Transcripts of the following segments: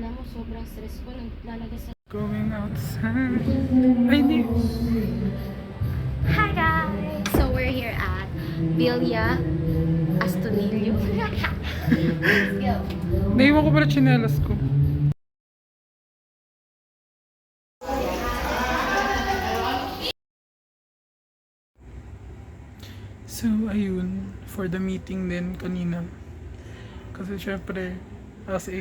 Alam mo, sobrang stress ko. Naglalagay sa... Going outside. Ay. Hi guys! So we're here at Villa Astonilio. Let's go! Naiwan ko pala chinelas ko. So, ayun. For the meeting din kanina. Kasi syempre, as a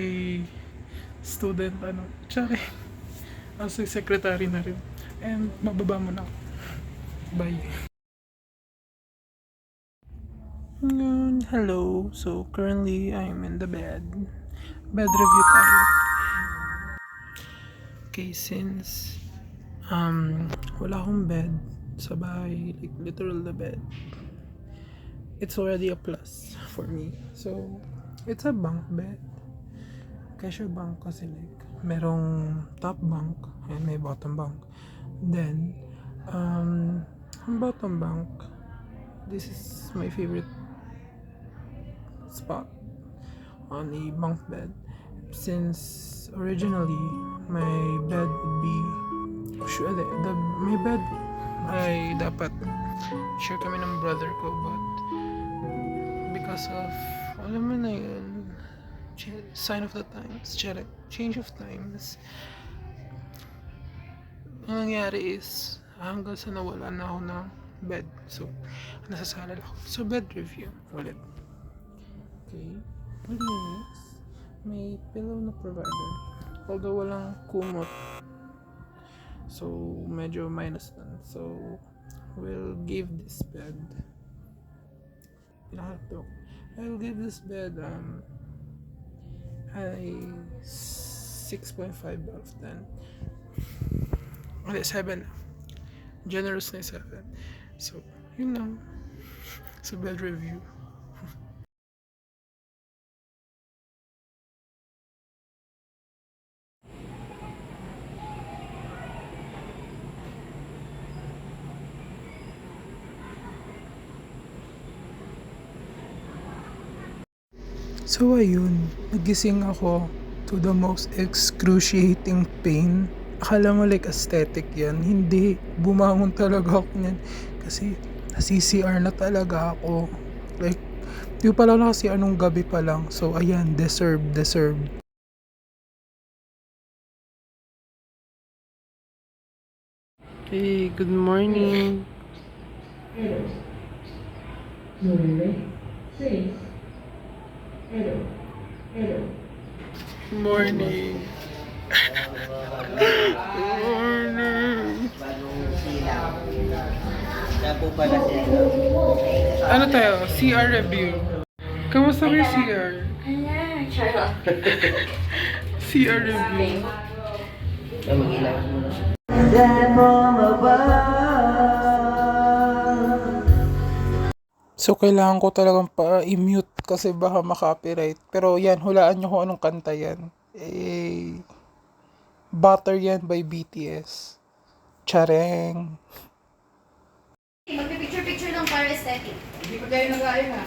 student, ano, tsaka as a secretary na rin. And mababa mo na. Bye. Ngayon, hello. So, currently, I'm in the bed. Bed review tayo. Okay, since um, wala akong bed sa bahay, like literal the bed, it's already a plus for me. So, it's a bunk bed. Kasi bunk kasi like, merong top bunk and may bottom bunk. Then, um, bottom bunk, this is my favorite spot on a bunk bed since originally my bed would be sure the, my bed ay dapat share kami ng brother ko but because of alam mo na yun sign of the times charot change of times ang nangyari is hanggang sa nawala na ako ng bed so nasasalad ako so bed review ulit Okay. Malinis. May pillow na provided. Although walang kumot. So, medyo minus lang. So, we'll give this bed. Pinaharap ko. I'll give this bed um a 6.5 out of 10. Okay, 7. Generous na 7. So, yun lang. Sa bed review. So ayun, nagising ako to the most excruciating pain. Akala mo like aesthetic yan. Hindi, bumangon talaga ako niyan. Kasi na-CCR na talaga ako. Like, di ko pala na kasi anong gabi pa lang. So ayan, deserve, deserve. Hey, good morning. Morning. morning. Ano tayo? CR review. Kamusta ba yung CR? CR review. So, kailangan ko talagang pa-mute kasi baka makopyright. Pero yan, hulaan nyo kung anong kanta yan. Eh, Butter yan by BTS. Chareng. Magpipicture-picture lang para aesthetic. Hindi pa tayo nag-aayos ha.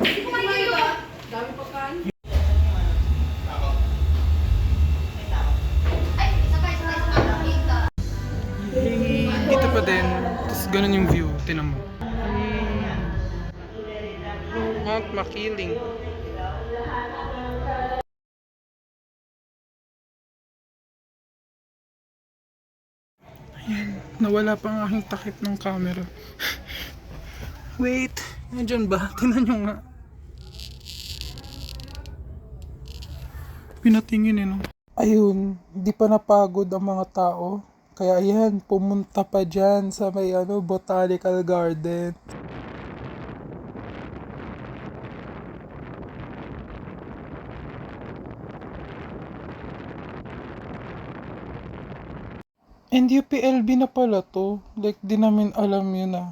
Hindi ko kayo ba? Dami pa kan. Dito pa din. Tapos ganun yung view. Tinan mo. Mount Makiling. Ayan. Nawala pa ang aking takip ng camera. Wait. Nandiyan ba? Tinan nyo nga. Pinatingin eh no. Ayun. Di pa napagod ang mga tao. Kaya ayan, pumunta pa dyan sa may ano, botanical garden. And UPLB na pala to. Like, di namin alam yun ah.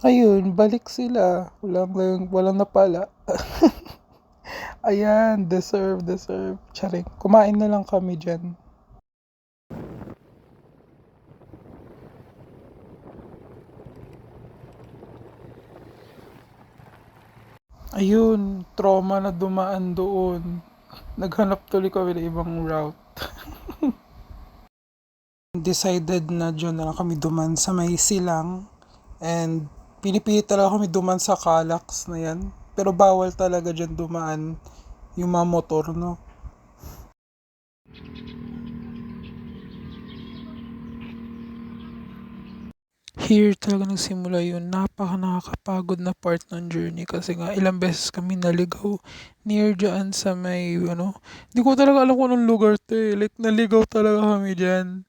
Ayun, balik sila. Walang, walang, walang napala. Ayan, deserve, deserve. Charing. Kumain na lang kami dyan. Ayun, trauma na dumaan doon. Naghanap tuloy kami ng ibang route. Decided na dyan na lang kami duman sa may silang. And pinipilit talaga kami duman sa Calax na yan. Pero bawal talaga dyan dumaan yung mga motor, no? Here talaga nagsimula yun. Napaka nakakapagod na part ng journey kasi nga ilang beses kami naligaw near dyan sa may ano. Hindi ko talaga alam kung anong lugar to eh. Like naligaw talaga kami dyan.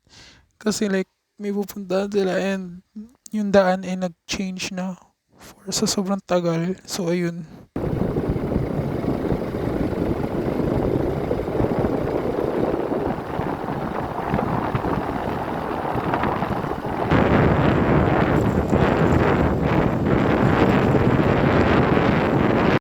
Kasi like may pupuntahan sila and yung daan ay nag-change na for sa sobrang tagal. So ayun.